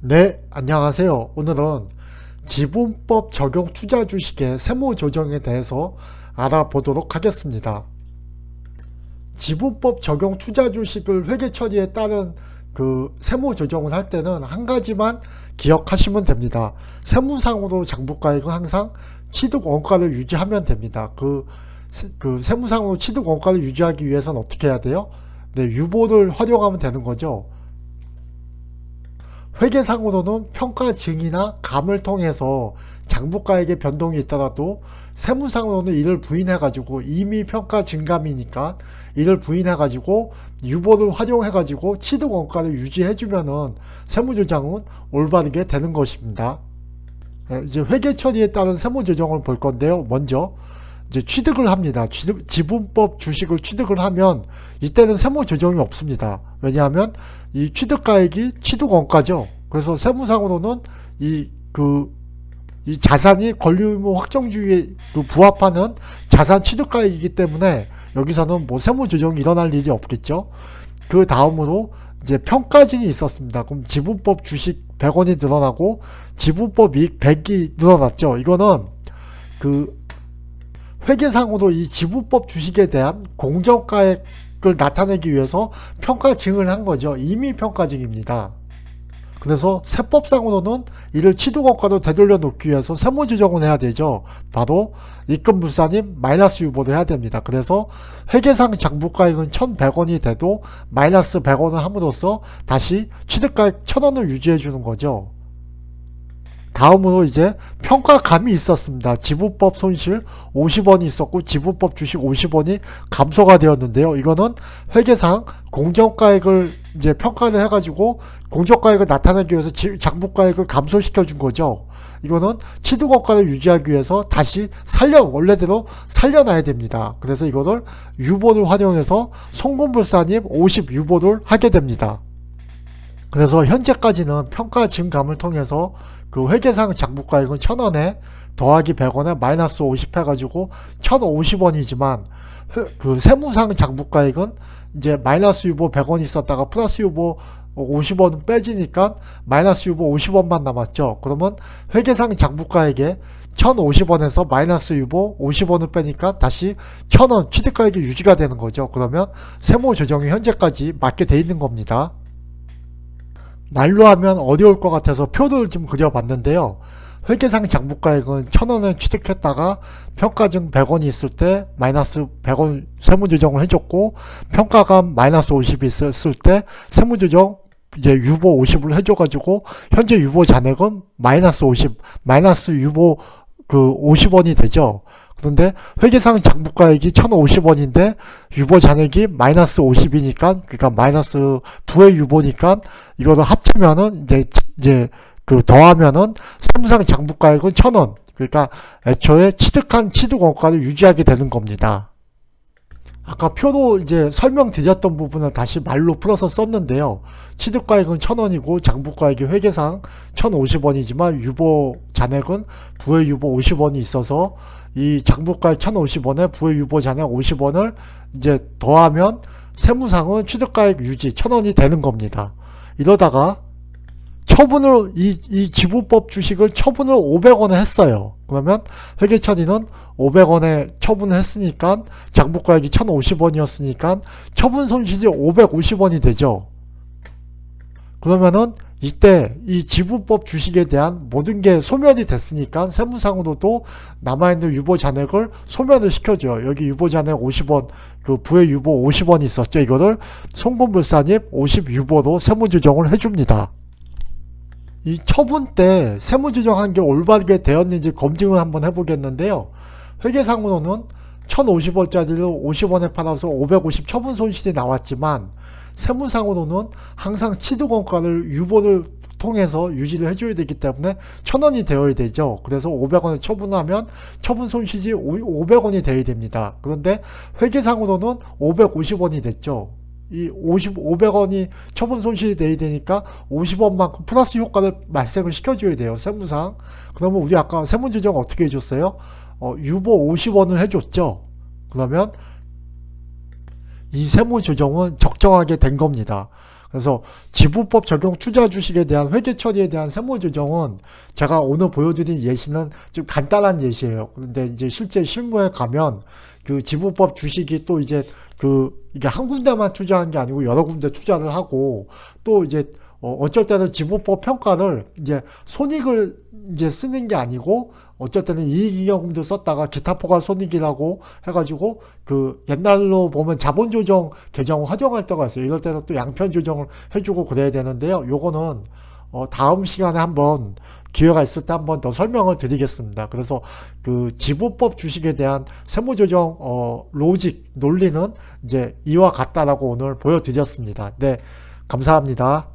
네, 안녕하세요. 오늘은 지분법 적용 투자 주식의 세무 조정에 대해서 알아보도록 하겠습니다. 지분법 적용 투자 주식을 회계 처리에 따른 그 세무 조정을 할 때는 한 가지만 기억하시면 됩니다. 세무상으로 장부가액은 항상 취득 원가를 유지하면 됩니다. 그, 세- 그 세무상으로 취득 원가를 유지하기 위해서는 어떻게 해야 돼요? 네, 유보를 활용하면 되는 거죠. 회계상으로는 평가 증이나 감을 통해서 장부가액의 변동이 있더라도 세무상으로는 이를 부인해가지고 이미 평가 증감이니까 이를 부인해가지고 유보를 활용해가지고 취득 원가를 유지해주면은 세무조정은 올바르게 되는 것입니다. 네, 이제 회계 처리에 따른 세무조정을 볼 건데요. 먼저 이제 취득을 합니다. 취득- 지분법 주식을 취득을 하면 이때는 세무 조정이 없습니다. 왜냐하면 이 취득가액이 취득 원가죠. 그래서 세무상으로는 이 그 이 자산이 권리의무 확정주의에 그 부합하는 자산 취득가액이기 때문에 여기서는 뭐 세무 조정이 일어날 일이 없겠죠. 그 다음으로 이제 평가증이 있었습니다. 그럼 지분법 주식 100원이 늘어나고 지분법 이익 100이 늘어났죠. 이거는 그 회계상으로 이 지분법 주식에 대한 공정가액을 나타내기 위해서 평가증을 한 거죠. 이미 평가증입니다. 그래서 세법상으로는 이를 취득원가로 되돌려 놓기 위해서 세무조정을 해야 되죠. 바로 입금불산임 마이너스 유보를 해야 됩니다. 그래서 회계상 장부가액은 1,100원이 돼도 마이너스 100원을 함으로써 다시 취득가액 1,000원을 유지해 주는 거죠. 다음으로 이제 평가감이 있었습니다. 지분법 손실 50원이 있었고 지분법 주식 50원이 감소가 되었는데요. 이거는 회계상 공정가액을 이제 평가를 해가지고 공정가액을 나타내기 위해서 지- 장부가액을 감소시켜 준 거죠. 이거는 취득원가를 유지하기 위해서 다시 살려 원래대로 살려놔야 됩니다. 그래서 이거를 유보를 활용해서 송금불산임 50 유보를 하게 됩니다. 그래서 현재까지는 평가 증감을 통해서 그 회계상 장부가액은 1000원에 더하기 100원에 마이너스 50 해가지고 1050원이지만 그 세무상 장부가액은 이제 마이너스 유보 100원 있었다가 플러스 유보 50원 빼지니까 마이너스 유보 50원만 남았죠. 그러면 회계상 장부가액에 1050원에서 마이너스 유보 50원을 빼니까 다시 1000원 취득가액이 유지가 되는 거죠. 그러면 세무 조정이 현재까지 맞게 돼 있는 겁니다. 말로 하면 어려울 것 같아서 표를 좀 그려봤는데요. 회계상 장부가액은 1000원을 취득했다가 평가증 100원이 있을 때 마이너스 100원 세무조정을 해줬고 평가감 마이너스 50이 있을 때 세무조정 이제 유보 50을 해줘가지고 현재 유보 잔액은 마이너스 50 마이너스 유보 그 50원이 되죠. 그런데 회계상 장부가액이 1050원인데 유보 잔액이 마이너스 50이니까 그러니까 마이너스 부의 유보니까 이거를 합치면은 이제 이제 그 더하면은 세무상 장부가액은 1000원. 그러니까 애초에 취득한 취득 원가를 유지하게 되는 겁니다. 아까 표로 이제 설명드렸던 부분을 다시 말로 풀어서 썼는데요. 취득가액은 1000원이고 장부가액이 회계상 1050원이지만 유보 잔액은 부의 유보 50원이 있어서 이 장부가액 1050원에 부의 유보 잔액 50원을 이제 더하면 세무상은 취득가액 유지 1000원이 되는 겁니다. 이러다가 처분을 이, 이 지분법 주식을 처분을 500원에 했어요. 그러면 회계처리는 500원에 처분을 했으니까 장부가액이 1050원이었으니까 처분 손실이 550원이 되죠. 그러면은 이때 이 지분법 주식에 대한 모든 게 소멸이 됐으니까 세무상으로도 남아있는 유보 잔액을 소멸을 시켜줘요. 여기 유보 잔액 50원, 그 부의 유보 50원이 있었죠. 이거를 송금불산입 50 유보로 세무조정을 해줍니다. 이 처분 때 세무조정한 게 올바르게 되었는지 검증을 한번 해보겠는데요. 회계상으로는 1050원짜리를 50원에 팔아서 550 처분 손실이 나왔지만 세무상으로는 항상 취득원가를 유보를 통해서 유지를 해줘야 되기 때문에 1000원이 되어야 되죠. 그래서 500원에 처분하면 처분 손실이 500원이 되어야 됩니다. 그런데 회계상으로는 550원이 됐죠. 이 50, 500원이 처분 손실이 돼야 되니까 50원만큼 플러스 효과를 발생을 시켜줘야 돼요. 세무상. 그러면 우리 아까 세무조정 어떻게 해줬어요? 어, 유보 50원을 해줬죠. 그러면 이 세무조정은 적정하게 된 겁니다. 그래서 지부법 적용 투자 주식에 대한 회계 처리에 대한 세무 조정은 제가 오늘 보여드린 예시는 좀 간단한 예시예요. 그런데 이제 실제 실무에 가면 그 지부법 주식이 또 이제 그 이게 한 군데만 투자한 게 아니고 여러 군데 투자를 하고 또 이제 어, 어쩔 때는 지부법 평가를 이제 손익을 이제 쓰는 게 아니고 어쩔 때는 이익잉여금도 썼다가 기타 포괄 손익이라고 해가지고 그 옛날로 보면 자본 조정 개정 활용할 때가 있어요. 이럴 때는 또 양편 조정을 해주고 그래야 되는데요. 요거는 어, 다음 시간에 한번 기회가 있을 때 한 번 더 설명을 드리겠습니다. 그래서 그 지부법 주식에 대한 세무조정 어, 로직 논리는 이제 이와 같다라고 오늘 보여드렸습니다. 네, 감사합니다.